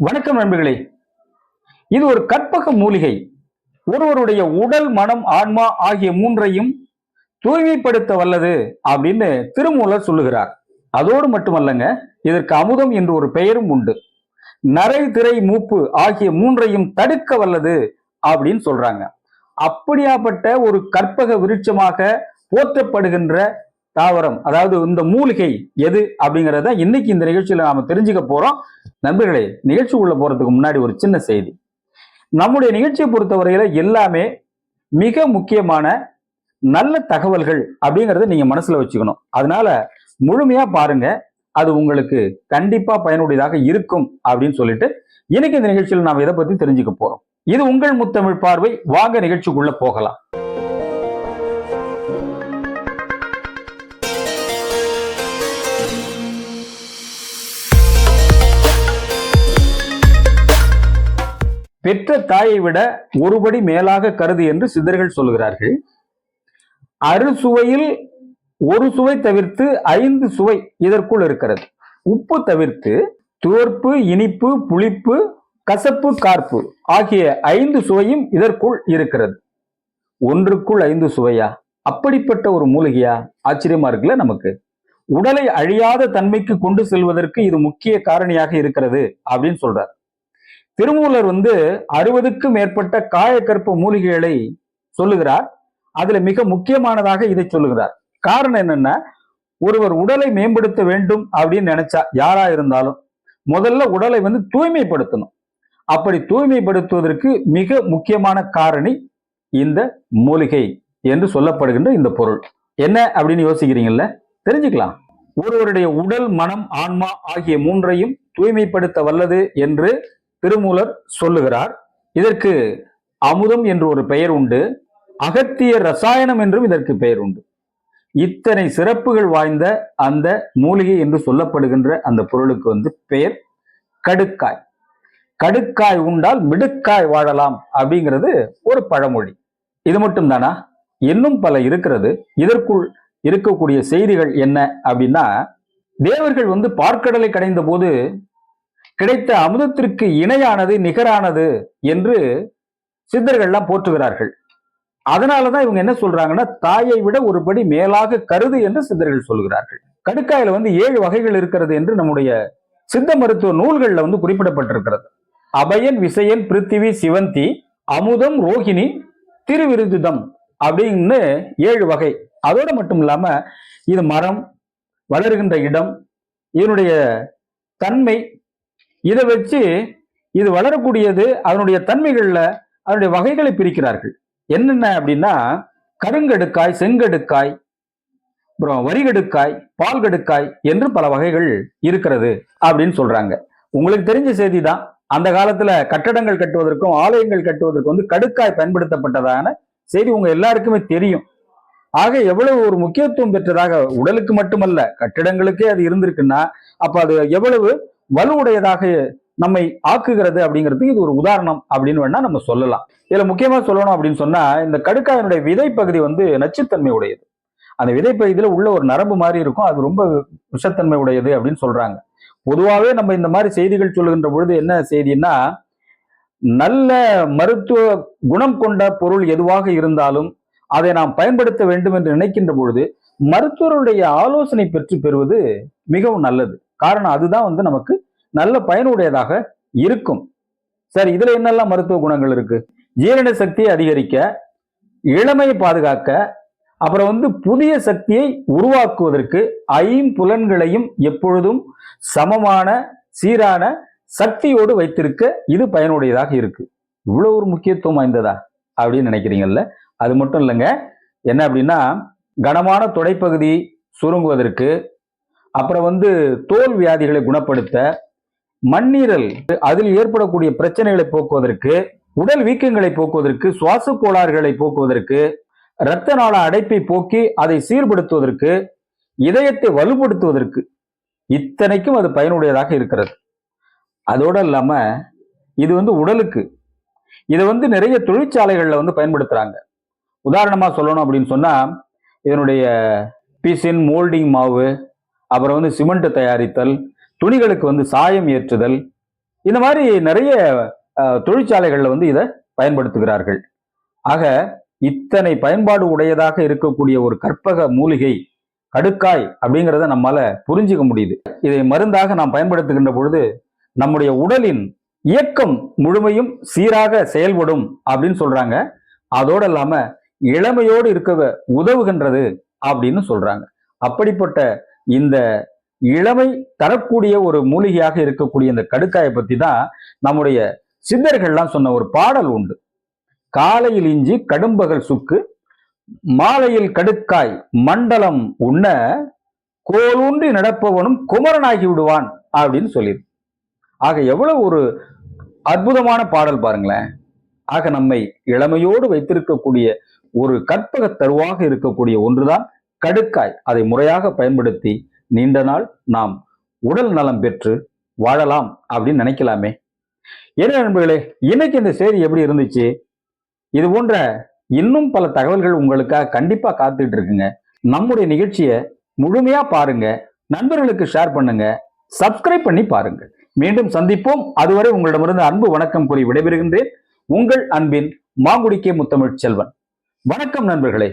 வணக்கம் நண்பர்களே. இது ஒரு கற்பக மூலிகை. ஒருவருடைய உடல் மனம் ஆன்மா ஆகிய மூன்றையும் தூய்மைப்படுத்த வல்லது அப்படின்னு திருமூலர் சொல்லுகிறார். அதோடு மட்டுமல்லங்க இதற்கு அமுதம் என்று ஒரு பெயரும் உண்டு. நரை திரை மூப்பு ஆகிய மூன்றையும் தடுக்க வல்லது அப்படின்னு சொல்றாங்க. அப்படியாப்பட்ட ஒரு கற்பக விருட்சமாக போற்றப்படுகின்ற தாவரம் அதாவது இந்த மூலிகை எது அப்படிங்கறத இன்னைக்கு இந்த நிகழ்ச்சியில நாம தெரிஞ்சுக்க போறோம். நண்பர்களே நிகழ்ச்சிக்குள்ள போறதுக்கு முன்னாடி ஒரு சின்ன செய்தி. நம்முடைய நிகழ்ச்சியை பொறுத்தவரையில எல்லாமே மிக முக்கியமான நல்ல தகவல்கள் அப்படிங்கறத நீங்க மனசுல வச்சுக்கணும். அதனால முழுமையா பாருங்க அது உங்களுக்கு கண்டிப்பா பயனுடையதாக இருக்கும் அப்படின்னு சொல்லிட்டு இன்னைக்கு இந்த நிகழ்ச்சியில் நாம் இதை பத்தி தெரிஞ்சுக்க போறோம்? இது உங்கள் முத்தமிழ் பார்வை. வாங்க நிகழ்ச்சிக்குள்ள போகலாம். பெற்ற தாயை விட ஒருபடி மேலாக கருது என்று சித்தர்கள் சொல்கிறார்கள் அறுசுவையில் ஒரு சுவை தவிர்த்து ஐந்து சுவை இதற்குள் இருக்கிறது. உப்பு தவிர்த்து துவர்ப்பு இனிப்பு புளிப்பு கசப்பு கார்ப்பு ஆகிய ஐந்து சுவையும் இதற்குள் இருக்கிறது. ஒன்றுக்குள் ஐந்து சுவையா? அப்படிப்பட்ட ஒரு மூலிகையா? ஆச்சரியமா இருக்குல்ல நமக்கு. உடலை அழியாத தன்மைக்கு கொண்டு செல்வதற்கு இது முக்கிய காரணியாக இருக்கிறது அப்படின்னு சொல்றார். திருமூலர் வந்து அறுபதுக்கும் மேற்பட்ட காயக்கற்ப மூலிகைகளை சொல்லுகிறார். அதுல மிக முக்கியமானதாக இதை சொல்லுகிறார். காரணம் என்னன்னா ஒருவர் உடலை மேம்படுத்த வேண்டும் அப்படின்னு நினைச்சா யாரா இருந்தாலும் முதல்ல உடலை வந்து தூய்மைப்படுத்தணும். அப்படி தூய்மைப்படுத்துவதற்கு மிக முக்கியமான காரணி இந்த மூலிகை என்று சொல்லப்படுகின்ற இந்த பொருள். என்ன அப்படின்னு யோசிக்கிறீங்கல்ல? தெரிஞ்சுக்கலாம். ஒருவருடைய உடல் மனம் ஆன்மா ஆகிய மூன்றையும் தூய்மைப்படுத்த வல்லது என்று திருமூலர் சொல்லுகிறார் இதற்கு அமுதம் என்று ஒரு பெயர் உண்டு அகத்திய ரசாயனம் என்றும் இதற்கு பெயர் உண்டு. இத்தனை சிறப்புகள் வாய்ந்த அந்த மூலிகை என்று சொல்லப்படுகின்ற அந்த பொருளுக்கு வந்து பெயர் கடுக்காய். கடுக்காய் உண்டால் மிடுக்காய் வாழலாம் அப்படிங்கிறது ஒரு பழமொழி. இது மட்டும் தானா இன்னும் பல இருக்கிறது. இதற்குள் இருக்கக்கூடிய செய்திகள் என்ன அப்படின்னா தேவர்கள் வந்து பார்க்கடலை கடைந்த போது கிடைத்த அமுதத்திற்கு இணையானது நிகரானது என்று சித்தர்கள்லாம் போற்றுகிறார்கள். அதனாலதான் இவங்க என்ன சொல்றாங்கன்னா தாயை விட ஒருபடி மேலாக கருது என்று சித்தர்கள் சொல்கிறார்கள். கடுக்காயில வந்து ஏழு வகைகள் இருக்கிறது என்று நம்முடைய சித்த மருத்துவ நூல்கள்ல வந்து குறிப்பிடப்பட்டிருக்கிறது. அபயன் விசயன் பிருத்திவி சிவந்தி அமுதம் ரோகிணி திருவிருதிதம் அப்படின்னு ஏழு வகை. அதோட மட்டும் இல்லாம இது மரம் வளர்கின்ற இடம் இதனுடைய தன்மை இதை வச்சு இது வளரக்கூடியது அதனுடைய தன்மைகளில் அதனுடைய வகைகளை பிரிக்கிறார்கள். என்னென்ன அப்படின்னா கருங்கடுக்காய் செங்கடுக்காய் அப்புறம் வரிகடுக்காய் பால்கடுக்காய் என்று பல வகைகள் இருக்கிறது அப்படின்னு சொல்றாங்க. உங்களுக்கு தெரிஞ்ச செய்தி தான். அந்த காலத்துல கட்டடங்கள் கட்டுவதற்கும் ஆலயங்கள் கட்டுவதற்கும் வந்து கடுக்காய் பயன்படுத்தப்பட்டதான செய்தி உங்க எல்லாருக்குமே தெரியும். ஆக எவ்வளவு ஒரு முக்கியத்துவம் பெற்றதாக உடலுக்கு மட்டுமல்ல கட்டிடங்களுக்கே அது இருந்திருக்குன்னா அப்ப அது எவ்வளவு வலுவுடையதாக நம்மை ஆக்குகிறது அப்படிங்கிறதுக்கு இது ஒரு உதாரணம் அப்படின்னு வேணா நம்ம சொல்லலாம். இதுல முக்கியமா சொல்லணும் அப்படின்னு சொன்னா இந்த கடுக்காயனுடைய விதை பகுதி வந்து நச்சுத்தன்மை உடையது. அந்த விதை பகுதியில உள்ள ஒரு நரம்பு மாதிரி இருக்கும் அது ரொம்ப விஷத்தன்மை உடையது அப்படின்னு சொல்றாங்க. பொதுவாகவே நம்ம இந்த மாதிரி செய்திகள் சொல்லுகின்ற பொழுது என்ன செய்தின்னா நல்ல மருத்துவ குணம் கொண்ட பொருள் எதுவாக இருந்தாலும் அதை நாம் பயன்படுத்த வேண்டும் என்று நினைக்கின்ற பொழுது மருத்துவருடைய ஆலோசனை பெற்று பெறுவது மிகவும் நல்லது. காரணம் அதுதான் வந்து நமக்கு நல்ல பயனுடையதாக இருக்கும். சரி இதுல என்னெல்லாம் மருத்துவ குணங்கள் இருக்கு? ஜீரண சக்தியை அதிகரிக்க இளமையை பாதுகாக்க அப்புறம் வந்து புதிய சக்தியை உருவாக்குவதற்கு ஐம்புலன்களையும் எப்பொழுதும் சமமான சீரான சக்தியோடு வைத்திருக்க இது பயனுடையதாக இருக்கு. இவ்வளவு ஒரு முக்கியத்துவம் வாய்ந்ததா? அப்படின்னு நினைக்கிறீங்கல்ல? அது மட்டும் இல்லைங்க. என்ன அப்படின்னா கனமான தொடைப்பகுதி சுருங்குவதற்கு அப்புறம் வந்து தோல் வியாதிகளை குணப்படுத்த மண்ணீரல் அதில் ஏற்படக்கூடிய பிரச்சனைகளை போக்குவதற்கு உடல் வீக்கங்களை போக்குவதற்கு சுவாச கோளாறுகளை போக்குவதற்கு இரத்த நாள அடைப்பை போக்கி அதை சீர்படுத்துவதற்கு இதயத்தை வலுப்படுத்துவதற்கு இத்தனைக்கும் அது பயனுடையதாக இருக்கிறது. அதோடு இல்லாமல் இது வந்து உடலுக்கு இதை வந்து நிறைய தொழிற்சாலைகளில் வந்து பயன்படுத்துகிறாங்க உதாரணமாக சொல்லணும் அப்படின்னு சொன்னால் இதனுடைய பிசின் மோல்டிங் மாவு அப்புறம் வந்து சிமெண்ட் தயாரித்தல் துணிகளுக்கு வந்து சாயம் ஏற்றுதல் இந்த மாதிரி நிறைய தொழிற்சாலைகளில் வந்து இதை பயன்படுத்துகிறார்கள். ஆக இத்தனை பயன்பாடு உடையதாக இருக்கக்கூடிய ஒரு கற்பக மூலிகை கடுக்காய் அப்படிங்கிறத நம்மால புரிஞ்சுக்க முடியுது. இதை மருந்தாக நாம் பயன்படுத்துகின்ற பொழுது நம்முடைய உடலின் இயக்கம் முழுமையும் சீராக செயல்படும் அப்படின்னு சொல்றாங்க. அதோடு இல்லாம இளமையோடு இருக்க உதவுகின்றது அப்படின்னு சொல்றாங்க. அப்படிப்பட்ட இந்த இளமை தரக்கூடிய ஒரு மூலிகையாக இருக்கக்கூடிய இந்த கடுக்காயை பத்தி தான் நம்முடைய சித்தர்கள்லாம் சொன்ன ஒரு பாடல் உண்டு. காலையில் இஞ்சி கடும்பகல் சுக்கு மாலையில் கடுக்காய் மண்டலம் உண்ண கோலூன்றி நடப்பவனும் குமரனாகி விடுவான் அப்படின்னு சொல்லிடு ஆக எவ்வளவு ஒரு அற்புதமான பாடல் பாருங்களேன். ஆக நம்மை இளமையோடு வைத்திருக்கக்கூடிய ஒரு கற்பக தருவாக இருக்கக்கூடிய ஒன்றுதான் கடுக்காய் அதை முறையாக பயன்படுத்தி நீண்ட நாள் நாம் உடல் நலம் பெற்று வாழலாம் அப்படின்னு நினைக்கலாமே. என்ன நண்பர்களே இன்னைக்கு இந்த செய்தி எப்படி இருந்துச்சு? இது போன்ற இன்னும் பல தகவல்கள் உங்களுக்காக கண்டிப்பா காத்துட்டு இருக்குங்க. நம்முடைய நிகழ்ச்சியை முழுமையா பாருங்க நண்பர்களுக்கு ஷேர் பண்ணுங்க சப்ஸ்கிரைப் பண்ணி பாருங்க. மீண்டும் சந்திப்போம். அதுவரை உங்களிடமிருந்து அன்பு வணக்கம் கூறி விடைபெறுகின்றேன். உங்கள் அன்பின் மாங்குடிக்கே முத்தமிழ் செல்வன் வணக்கம் நண்பர்களே.